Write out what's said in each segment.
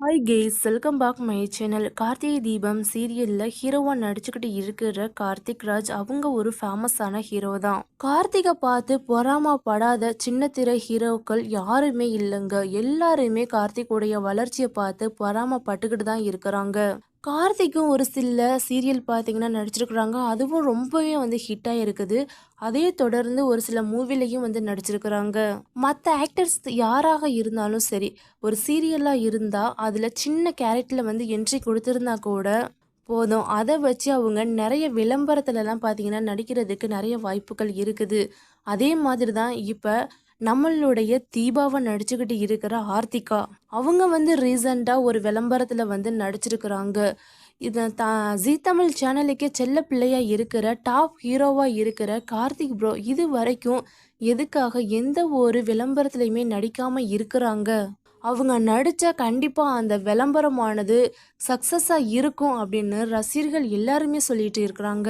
Hi guys welcome back my channel Karthigai Deepam சீரியலில் ஹீரோவாக நடிச்சுக்கிட்டு இருக்கிற கார்த்திக் ராஜ் அவங்க ஒரு ஃபேமஸான ஹீரோ தான். கார்த்திகை பார்த்து பொறாமப்படாத சின்ன திரை ஹீரோக்கள் யாருமே இல்லைங்க. எல்லாருமே கார்த்திக்குடைய வளர்ச்சியை பார்த்து பொறாமப்பட்டுக்கிட்டு தான் இருக்கிறாங்க. கார்த்திக்கும் ஒரு சில சீரியல் பார்த்திங்கன்னா நடிச்சிருக்கிறாங்க. அதுவும் ரொம்பவே வந்து ஹிட்டாக இருக்குது அதே தொடர்ந்து ஒரு சில மூவிலையும் வந்து நடிச்சிருக்கிறாங்க. மற்ற ஆக்டர்ஸ் யாராக இருந்தாலும் சரி ஒரு சீரியலாக இருந்தால் அதில் சின்ன கேரக்டரில் வந்து என்ட்ரி கொடுத்துருந்தா கூட போதும். அதை வச்சு அவங்க நிறைய விளம்பரத்துலலாம் பார்த்தீங்கன்னா நடிக்கிறதுக்கு நிறைய வாய்ப்புகள் இருக்குது. அதே மாதிரி தான் இப்போ நம்மளுடைய தீபாவை நடிச்சுக்கிட்டு இருக்கிற ஆர்த்திகா அவங்க வந்து ரீசண்டாக ஒரு விளம்பரத்தில் வந்து நடிச்சிருக்கிறாங்க. இது த ஜி தமிழ் சேனலுக்கே செல்ல பிள்ளையாக இருக்கிற டாப் ஹீரோவாக இருக்கிற கார்த்திக் ப்ரோ இது வரைக்கும் எதுக்காக எந்த ஒரு விளம்பரத்துலையுமே நடிக்காமல் இருக்கிறாங்க? அவங்க நடித்த கண்டிப்பாக அந்த விளம்பரமானது சக்ஸஸாக இருக்கும் அப்படின்னு ரசிகர்கள் எல்லாருமே சொல்லிட்டு இருக்கிறாங்க.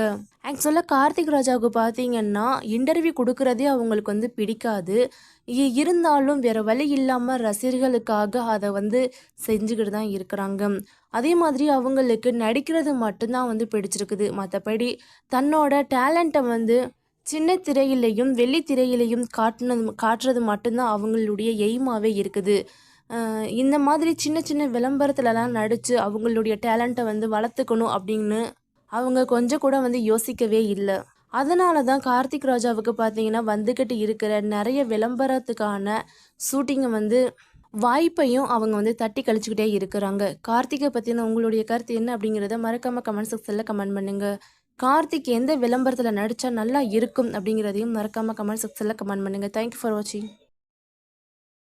ஆக்சுவலாக கார்த்திக் ராஜாவுக்கு பார்த்தீங்கன்னா இன்டர்வியூ கொடுக்குறதே அவங்களுக்கு வந்து பிடிக்காது. இருந்தாலும் வேறு வழி இல்லாமல் ரசிகர்களுக்காக அதை வந்து செஞ்சுக்கிட்டு தான் இருக்கிறாங்க. அதே மாதிரி அவங்களுக்கு நடிக்கிறது மட்டும்தான் வந்து பிடிச்சிருக்குது. மற்றபடி தன்னோட டேலண்ட்டை வந்து சின்ன திரையிலையும் வெள்ளி திரையிலையும் காட்டுனது காட்டுறது மட்டும்தான் அவங்களுடைய எய்மாவே இருக்குது. இந்த மாதிரி சின்ன சின்ன விளம்பரத்துலலாம் நடித்து அவங்களுடைய டேலண்ட்டை வந்து வளர்த்துக்கணும் அப்படின்னு அவங்க கொஞ்சம் கூட வந்து யோசிக்கவே இல்லை. அதனால தான் கார்த்திக் ராஜாவுக்கு பார்த்தீங்கன்னா வந்துக்கிட்டு இருக்கிற நிறைய விளம்பரத்துக்கான ஷூட்டிங்கை வந்து வாய்ப்பையும் அவங்க வந்து தட்டி கழிச்சுக்கிட்டே இருக்கிறாங்க. கார்த்திகை பற்றின உங்களுடைய கருத்து என்ன அப்படிங்கிறத மறக்காமல் கமெண்ட் செக்ஷனில் கமெண்ட் பண்ணுங்கள் கார்த்திக் எந்த விளம்பரத்தில் நடித்தா நல்லா இருக்கும் அப்படிங்கிறதையும் மறக்காமல் கமெண்ட் செக்ஷனில் கமெண்ட் பண்ணுங்கள் தேங்க்யூ ஃபார் வாட்சிங்